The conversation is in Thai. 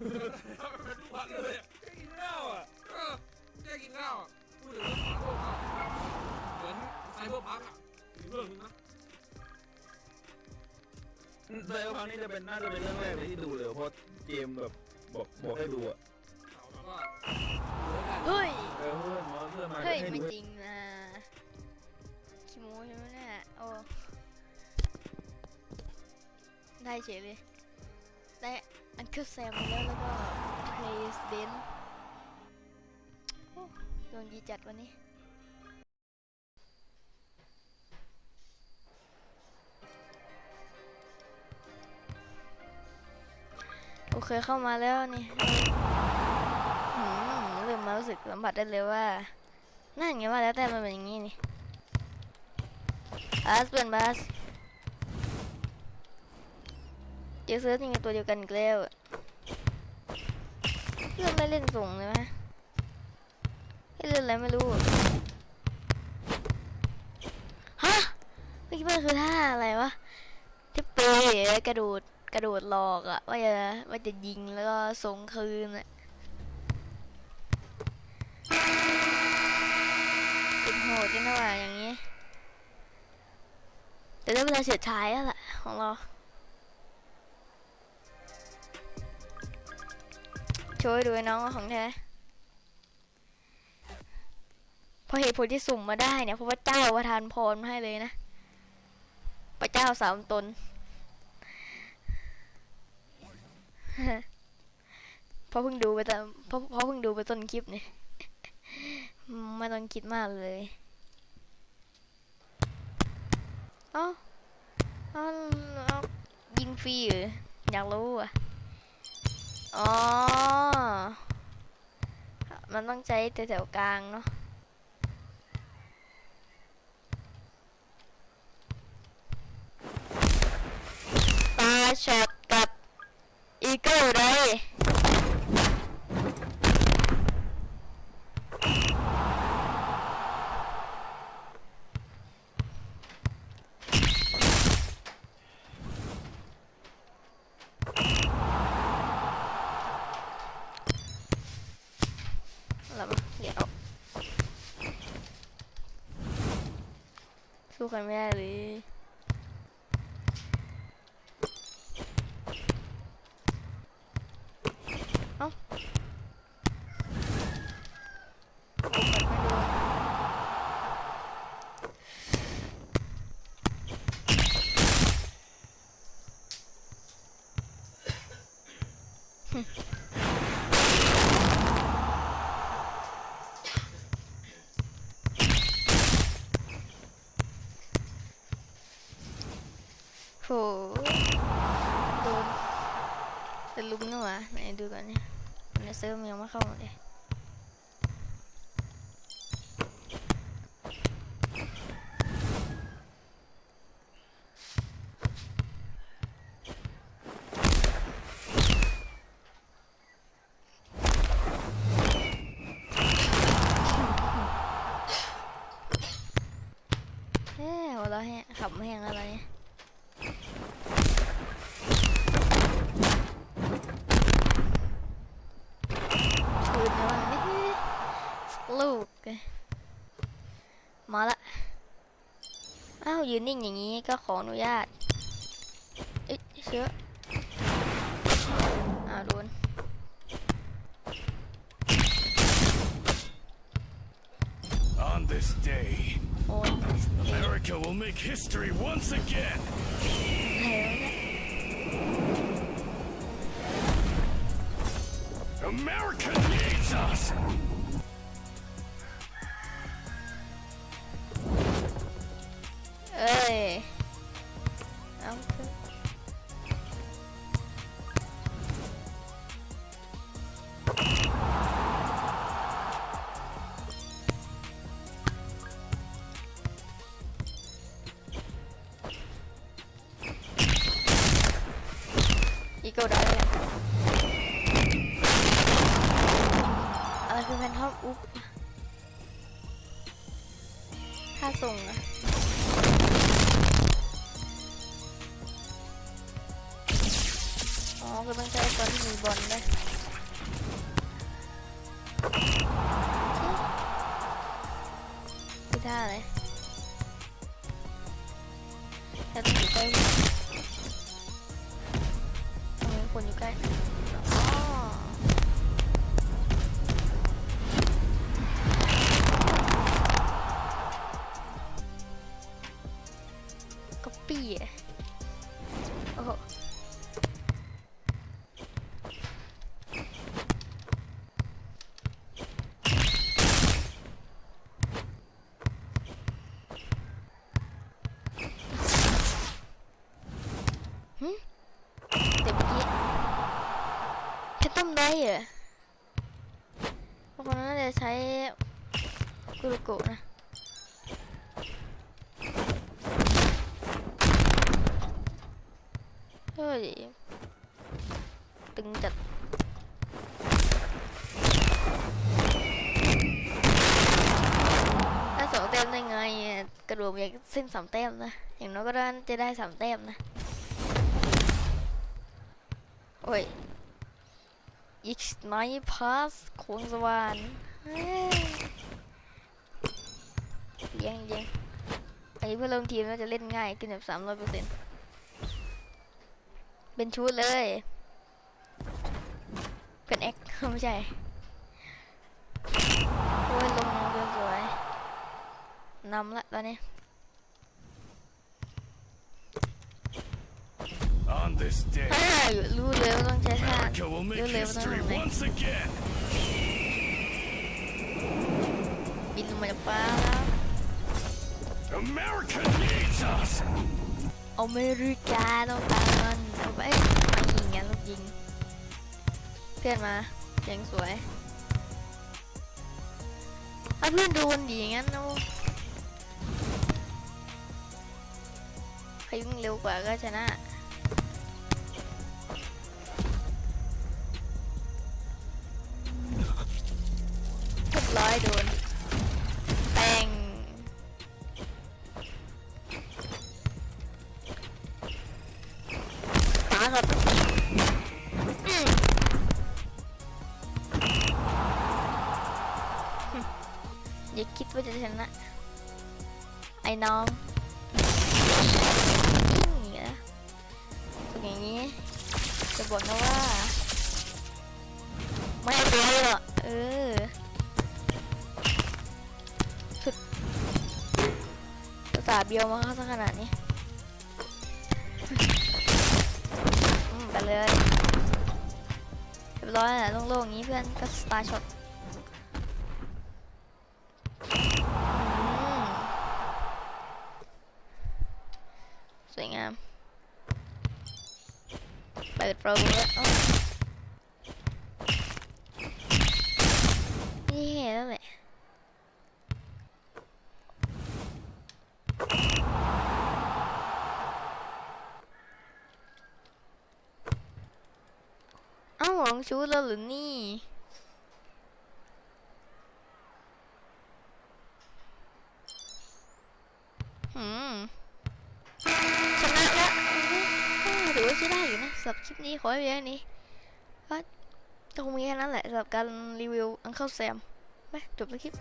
ทำเป็นทุกวันเลยอะแค่กินข้าวอะเออแค่กินข้าวอะพูดถึงเรื่องของพวกเราเหมือนไซเบอร์พังอะอีกเรื่องนึงนะไซเบอร์พังนี่จะเป็นน่าจะเป็นเรื่องแรกเลยที่ดูเลยเพราะเกมแบบบอกบอกให้ดูอะเอาแล้วก็เฮ้ย เออเพื่อนมาเพื่อนมาเฮ้ย ให้ไม่จริงนะขี้โม้ใช่ไหมเนี่ยโอ้ ได้เฉยเลย ได้ อันเคิลแซมมาแล้วแล้วก็เพลสเดนโอ้ดวงดีจัดวันนี้โอเคเข้ามาแล้วนี่หืมเริ่มมารู้สึกสัมผัสได้เลยว่า นั่นไงว่าแล้วแต่มันเป็นอย่างนี้นี่บาสเป็นบาสเจ อเซิร์ฟยังไงตัวเดียวกันอีกแล้วอะเล่นไม่เล่นส่งเลยไหมให้เล่นอะไรไม่รู้ ฮะเมื่อกี้มันคือท่าอะไรวะที่เปย์กระโดดกระโดดหลอกอะว่าจะว่าจะยิงแล้วก็ส่งคืนอะเป็นโหดกันนะว่าอย่างนี้ แต่ได้เวลาเสียท้ายแล้วล่ะของเรา ช่ว์ให้ดูน้องของแท้พราะเหตุผลที่สุ่มมาได้เนี่ยเพราะว่าเจ้าประทานพรมาให้เลยนะพระเจ้าสามตนเพราะเพิ่งดูไปแตอนเพราะเพราะเพิ่งดูไปต้นคลิปเนี่ยไม่ต้องคิดมากเลยเอ้าเอ้ายิงฟรีเหรออยากรู้อะ อ๋อ มันต้องใช้แถวๆกลางเนาะตาช็อตกับอีเกิลได้แล้วมาเดี๋ยว สู้กันไม่ได้เลยเอ้าโอ้ปัดไม่โดน โดนจะลุมนี่หว่าไหนดูก่อนเนี่ยในเซิร์ฟมันยังไม่เข้าเลยเฮ้ยหัวเราแห้งขับแห้งอะไรเนี่ยคืนแล้วมันไม่ลูกไงมาละ อ้าวยืนนิ่งอย่างนี้ก็ขออนุญาตเอ๊ะเชื้ออ้าวโดน On this day, โอ้ย America will make history once again. อะไรวะเนี่ย America needs us. เอาขึ้นอีกกดได้เลยอะไรคือแพนทอมอุ๊บถ้าส่งอะ องก็ต้องใช้ตอนที่มีบอลนะที่ท่าไหน เหรอเพราะคนนั้นน่าจะใช้กุรุโกะนะเฮ้ยตึงจัดถ้าสองแต้มได้ไงกระโดดอยากเส้นสามแต้มนะอย่างน้อยก็ได้จะได้สามแต้มนะโอ้ย อีกไนพาสควงสวรรค์เยเลี้ยงเลี้ยงอันนี้เพื่อนร่วมทีมน่าจะเล่นง่ายขึ้นแบบสามร้อยเปอร์เซ็นต์เป็นชุดเลย เป็นแอคไม่ใช่โอ้ยลงเดินสวยนำละตอนนี้ On this day, อ่ารู้เลยว่าต้องใช้ท่า America will make You'll live history another day. once again. บินลงมาจากฟ้าแล้ว America needs us. อเมริกาต้องการเอาไปมายิงงั้นลูกยิง เพื่อนมาเสียงสวยถ้าเพื่อนโดนดีงั้นเอาใครวิ่งเร็วกว่าก็ชนะ โดนแป้งปาครับอืมอย่าคิดว่าจะชนะ ไอ้น้องอฝึกอย่างนี้ จะบอกนะว่า ไม่เอาตัวเลยหรอกเออ ภาเบียวมาเข้าซะขนาดนี้ไปเลยเรียบร้อยแล้วโล่งๆอย่างนี้เพื่อนก็สตาร์ช็อตสวยงาม เปิดโปรแล้วอ้าวนี่เห็นแล้วแหละ เอ้าหวัง ชูแล้วหรือนี่ หืม ชนะแล้วถือว่าใช้ได้อยู่นะสำหรับคลิปนี้ขอให้เพียงนี้ก็คงมีแค่นั้นแหละสำหรับการรีวิวอังเคิลแซมไปจบแล้วคลิป